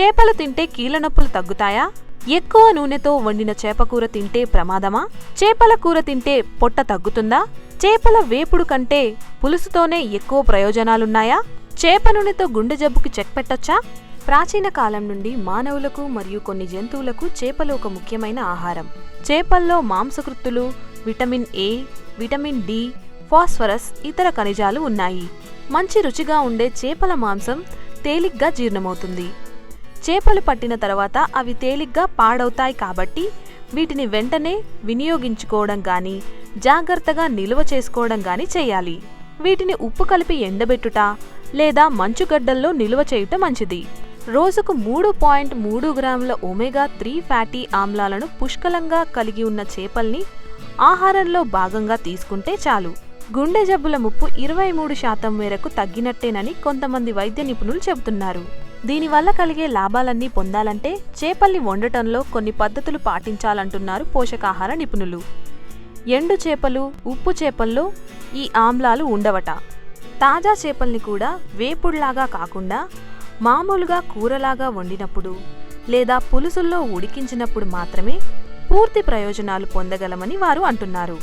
చేపలు తింటే కీళ్ళ నొప్పులు తగ్గుతాయా? ఎక్కువ నూనెతో వండిన చేపకూర తింటే ప్రమాదమా? చేపల కూర తింటే పొట్ట తగ్గుతుందా? చేపల వేపుడు కంటే పులుసుతోనే ఎక్కువ ప్రయోజనాలున్నాయా? చేప నూనెతో గుండె జబ్బుకి చెక్ పెట్టొచ్చా? ప్రాచీన కాలం నుండి మానవులకు మరియు కొన్ని జంతువులకు చేపలు ఒక ముఖ్యమైన ఆహారం. చేపల్లో మాంసకృత్తులు vitamin A vitamin D phosphorus ఇతర ఖనిజాలు ఉన్నాయి. మంచి రుచిగా ఉండే చేపల మాంసం తేలిగ్గా జీర్ణమవుతుంది. చేపలు పట్టిన తర్వాత అవి తేలిగ్గా పాడవుతాయి కాబట్టి వీటిని వెంటనే వినియోగించుకోవడం కానీ జాగ్రత్తగా నిల్వ చేసుకోవడం కానీ చేయాలి. వీటిని ఉప్పు కలిపి ఎండబెట్టుట లేదా మంచుగడ్డల్లో నిల్వ చేయుట మంచిది. రోజుకు మూడు పాయింట్ మూడు గ్రాముల ఒమేగా త్రీ ఫ్యాటీ ఆమ్లాలను పుష్కలంగా కలిగి ఉన్న చేపల్ని ఆహారంలో భాగంగా తీసుకుంటే చాలు. గుండె జబ్బుల ముప్పు ఇరవై మూడు శాతం మేరకు తగ్గినట్టేనని కొంతమంది వైద్య నిపుణులు చెబుతున్నారు. దీనివల్ల కలిగే లాభాలన్నీ పొందాలంటే చేపల్ని వండటంలో కొన్ని పద్ధతులు పాటించాలంటున్నారు పోషకాహార నిపుణులు. ఎండు చేపలు ఉప్పు చేపల్లో ఈ ఆమ్లాలు ఉండవట. తాజా చేపల్ని కూడా వేపుడులాగా కాకుండా మామూలుగా కూరలాగా వండినప్పుడు లేదా పులుసుల్లో ఉడికించినప్పుడు మాత్రమే పూర్తి ప్రయోజనాలు పొందగలమని వారు అంటున్నారు.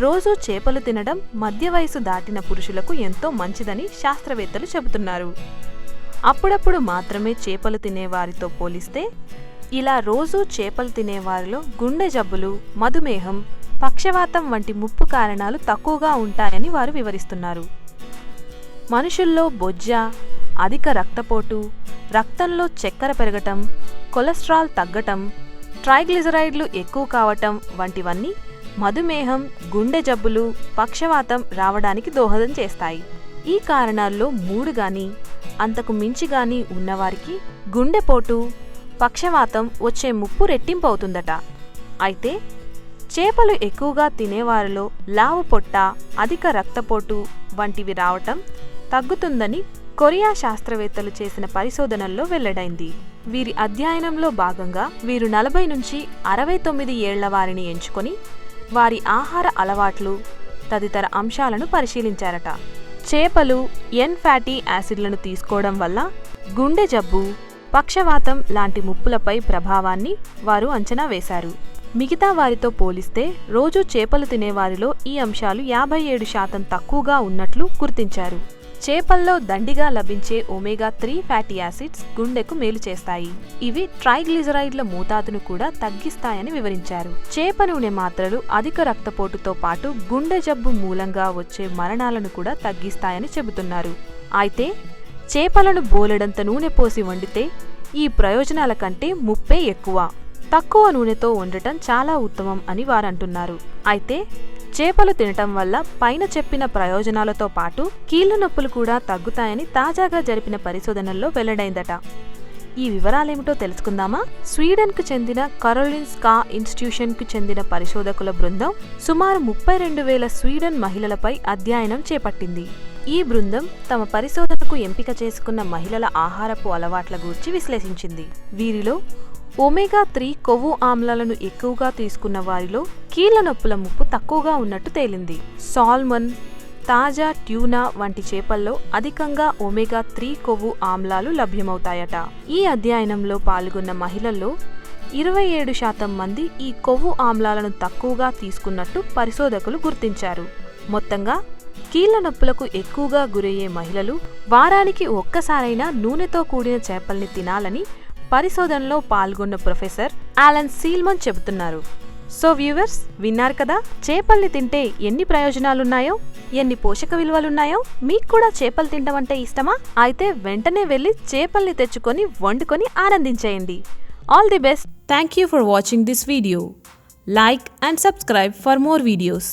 రోజూ చేపలు తినడం మధ్య వయసు దాటిన పురుషులకు ఎంతో మంచిదని శాస్త్రవేత్తలు చెబుతున్నారు. అప్పుడప్పుడు మాత్రమే చేపలు తినేవారితో పోలిస్తే ఇలా రోజూ చేపలు తినేవారిలో గుండె జబ్బులు మధుమేహం పక్షవాతం వంటి ముప్పు కారణాలు తక్కువగా ఉంటాయని వారు వివరిస్తున్నారు. మనుషుల్లో బొజ్జ అధిక రక్తపోటు రక్తంలో చక్కెర పెరగటం కొలెస్ట్రాల్ తగ్గటం ట్రైగ్లిజరైడ్లు ఎక్కువ కావటం వంటివన్నీ మధుమేహం గుండె జబ్బులు పక్షవాతం రావడానికి దోహదం చేస్తాయి. ఈ కారణాల్లో మూడు గాని అంతకు మించిగాని ఉన్నవారికి గుండెపోటు పక్షవాతం వచ్చే ముప్పు రెట్టింపు అవుతుందట అయితే చేపలు ఎక్కువగా తినేవారిలో లావు పొట్ట అధిక రక్తపోటు వంటివి రావటం తగ్గుతుందని కొరియా శాస్త్రవేత్తలు చేసిన పరిశోధనల్లో వెల్లడైంది. వీరి అధ్యయనంలో భాగంగా వీరు నలభై నుంచి అరవై తొమ్మిది ఏళ్ళ వారిని ఎంచుకొని వారి ఆహార అలవాట్లు తదితర అంశాలను పరిశీలించారట. చేపలు ఎన్ ఫ్యాటీ యాసిడ్లను తీసుకోవడం వల్ల గుండె జబ్బు పక్షవాతం లాంటి ముప్పులపై ప్రభావాన్ని వారు అంచనా వేశారు. మిగతా వారితో పోలిస్తే రోజు చేపలు తినేవారిలో ఈ అంశాలు యాభై ఏడు శాతం తక్కువగా ఉన్నట్లు గుర్తించారు. చేపల్లో దండిగా లభించే ఒమేగా త్రీ ఫ్యాటీ యాసిడ్స్ గుండెకు మేలు చేస్తాయి. ఇవి ట్రైగ్లిజరైడ్ల మోతాదును కూడా తగ్గిస్తాయని వివరించారు. చేప నూనె మాత్రలు అధిక రక్తపోటుతో పాటు గుండె జబ్బు మూలంగా వచ్చే మరణాలను కూడా తగ్గిస్తాయని చెబుతున్నారు. అయితే చేపలను బోలెడంత నూనె పోసి వండితే ఈ ప్రయోజనాల కంటే ముప్పే ఎక్కువ. తక్కువ నూనెతో వండటం చాలా ఉత్తమం అని వారంటున్నారు. అయితే చేపలు తినటం వల్ల పైన చెప్పిన ప్రయోజనాలతో పాటు కీళ్ళ నొప్పులు కూడా తగ్గుతాయని తాజాగా జరిపిన పరిశోధనల్లో వెల్లడైందట. ఈ వివరాలేమిటో తెలుసుకుందామా? స్వీడన్కు చెందిన కరోలిన్స్కా ఇన్స్టిట్యూషన్కు చెందిన పరిశోధకుల బృందం సుమారు ముప్పై రెండు వేల స్వీడన్ మహిళలపై అధ్యయనం చేపట్టింది. ఈ బృందం తమ పరిశోధనకు ఎంపిక చేసుకున్న మహిళల ఆహారపు అలవాట్ల గూర్చి విశ్లేషించింది. వీరిలో ఒమేగా త్రీ కొవ్వు ఆమ్లాలను ఎక్కువగా తీసుకున్న వారిలో కీళ్ళ నొప్పుల ముప్పు తక్కువగా ఉన్నట్టు తేలింది. సాల్మన్ తాజా ట్యూనా వంటి చేపల్లో అధికంగా ఒమేగా త్రీ కొవ్వు ఆమ్లాలు లభ్యమవుతాయట. ఈ అధ్యయనంలో పాల్గొన్న మహిళల్లో ఇరవై ఏడు శాతం మంది ఈ కొవ్వు ఆమ్లాలను తక్కువగా తీసుకున్నట్టు పరిశోధకులు గుర్తించారు. మొత్తంగా కీళ్ళ నొప్పులకు ఎక్కువగా గురయ్యే మహిళలు వారానికి ఒక్కసారైనా నూనెతో కూడిన చేపల్ని తినాలని పరిశోధనలో పాల్గొన్న ప్రొఫెసర్ ఆలన్ సీల్మన్ చెబుతున్నారు. సో వ్యూవర్స్ విన్నారు కదా చేపల్ని తింటే ఎన్ని ప్రయోజనాలున్నాయో ఎన్ని పోషక విలువలున్నాయో మీకు కూడా చేపలు తినడం అంటే ఇష్టమా? అయితే వెంటనే వెళ్ళి చేపల్ని తెచ్చుకొని వండుకొని ఆనందించేయండి. All the best thank you for watching this video like and subscribe for more videos